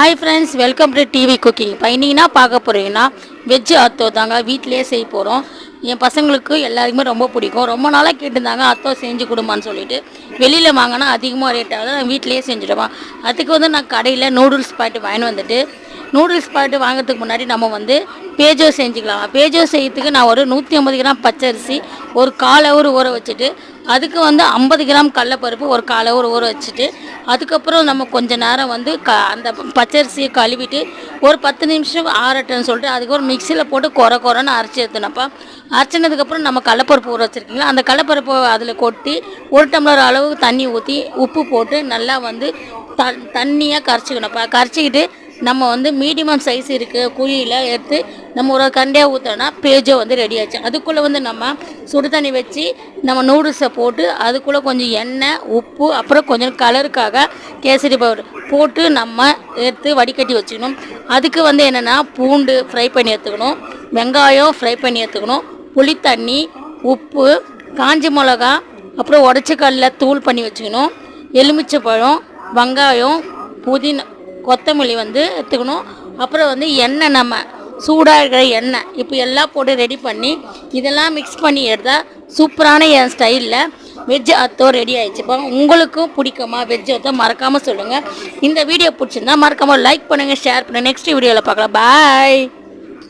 Hi friends welcome to TV cooking இப்போ இன்னைக்குனா பார்க்க போகிறீங்கன்னா வெஜ்ஜு அத்தோ தாங்க வீட்டிலேயே செய்ய போகிறோம் என் பசங்களுக்கு எல்லாருக்குமே ரொம்ப பிடிக்கும். ரொம்ப நாளாக கேட்டிருந்தாங்க அத்தோ செஞ்சு கொடுமான்னு சொல்லிட்டு. வெளியில் வாங்கினா அதிகமாக ரேட் ஆகுது நான் வீட்டிலேயே செஞ்சுடுவேன். அதுக்கு வந்து நான் கடையில் நூடுல்ஸ் பாட்டு வாங்கி வந்துட்டு நூடுல்ஸ் பாட்டு வாங்குறதுக்கு முன்னாடி நம்ம வந்து பேஜோ செஞ்சுக்கலாம். பேஜோ செய்யறதுக்கு நான் ஒரு நூற்றி ஐம்பது கிராம் பச்சரிசி ஒரு கால் ஹவர் ஊற வச்சுட்டு அதுக்கு வந்து ஐம்பது கிராம் கடலப்பருப்பு ஒரு கால் ஹவர் ஊற வச்சுட்டு அதுக்கப்புறம் நம்ம கொஞ்ச நேரம் வந்து க அந்த பச்சரிசியை கழுவிட்டு ஒரு பத்து நிமிஷம் ஆறட்டுன்னு சொல்லிட்டு அதுக்கப்புறம் மிக்சியில் போட்டு குறை குறைன்னு அரைச்சி எடுத்துனப்பா அரைச்சினதுக்கப்புறம் நம்ம கடலப்பருப்பு ஊற வச்சுருக்கீங்களா? அந்த கடலப்பருப்பு அதில் கொட்டி ஒரு டம்ளர் அளவு தண்ணி ஊற்றி உப்பு போட்டு நல்லா வந்து த தண்ணியாக கரைச்சிக்கணும்ப்பா கரைச்சிக்கிட்டு நம்ம வந்து மீடியம் சைஸ் இருக்குது குழியில் எடுத்து நம்ம ஒரு கண்டையாக ஊற்றோன்னா பேஜோ வந்து ரெடி ஆச்சு. அதுக்குள்ளே வந்து நம்ம சுடு தண்ணி வச்சு நம்ம நூடுல்ஸை போட்டு அதுக்குள்ளே கொஞ்சம் எண்ணெய் உப்பு அப்புறம் கொஞ்சம் கலருக்காக கேசரி பவுடர் போட்டு நம்ம எடுத்து வடிகட்டி வச்சுக்கணும். அதுக்கு வந்து என்னென்னா பூண்டு ஃப்ரை பண்ணி எடுத்துக்கணும் வெங்காயம் ஃப்ரை பண்ணி எடுத்துக்கணும் புளித்தண்ணி உப்பு காஞ்சி மிளகா அப்புறம் உடச்சிக்கல்ல தூள் பண்ணி வச்சுக்கணும் எலுமிச்சை பழம் வெங்காயம் புதினா கொத்தமல்லி வந்து எடுத்துக்கணும். அப்புறம் வந்து எண்ணெய் நம்ம சூடாக இருக்கிற எண்ணெய் இப்போ எல்லாம் போட்டு ரெடி பண்ணி இதெல்லாம் மிக்ஸ் பண்ணி எடுத்தால் சூப்பரான என் ஸ்டைலில் வெஜ் அத்தோ ரெடி ஆயிடுச்சுப்பா உங்களுக்கும் பிடிக்குமா? வெஜ் அத்தோ மறக்காமல் சொல்லுங்கள் இந்த வீடியோ பிடிச்சிருந்தா மறக்காமல் லைக் பண்ணுங்கள் ஷேர் பண்ணுங்கள் நெக்ஸ்ட் வீடியோவில் பார்க்கலாம். பாய்